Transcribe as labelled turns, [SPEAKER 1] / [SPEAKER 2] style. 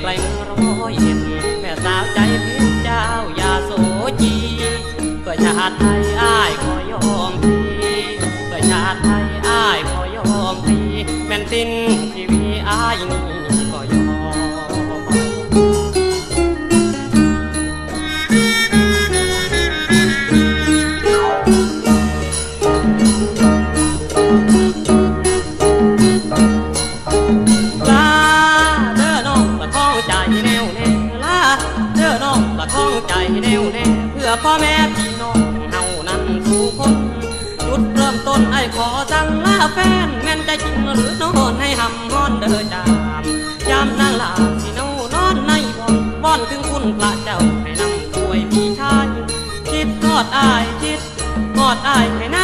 [SPEAKER 1] ไกลร้อยเอ็นแม่สาวใจเพชรเจ้าอย่าโสจีเพื่อชาติไทยอ้ายขอยอมทีเพื่อชาติไทยอ้ายขอยอมทีแม่นสิ้นชีวีอ้ายนี้ แน่วแน่เพื่อพ่อแม่พี่น้องเฮานั้นสู่คนจุดเริ่มต้นไอ้ขอสั่งลาแฟนแม่นใจจริงหรือนอนให้หำฮอนเด้อจามยามนางลาสิเนานอนในบ่อนบ่อนถึงคุณพระเจ้าให้นำป่วยพี่ชายคิดทอดอายคิดทอดอายให้น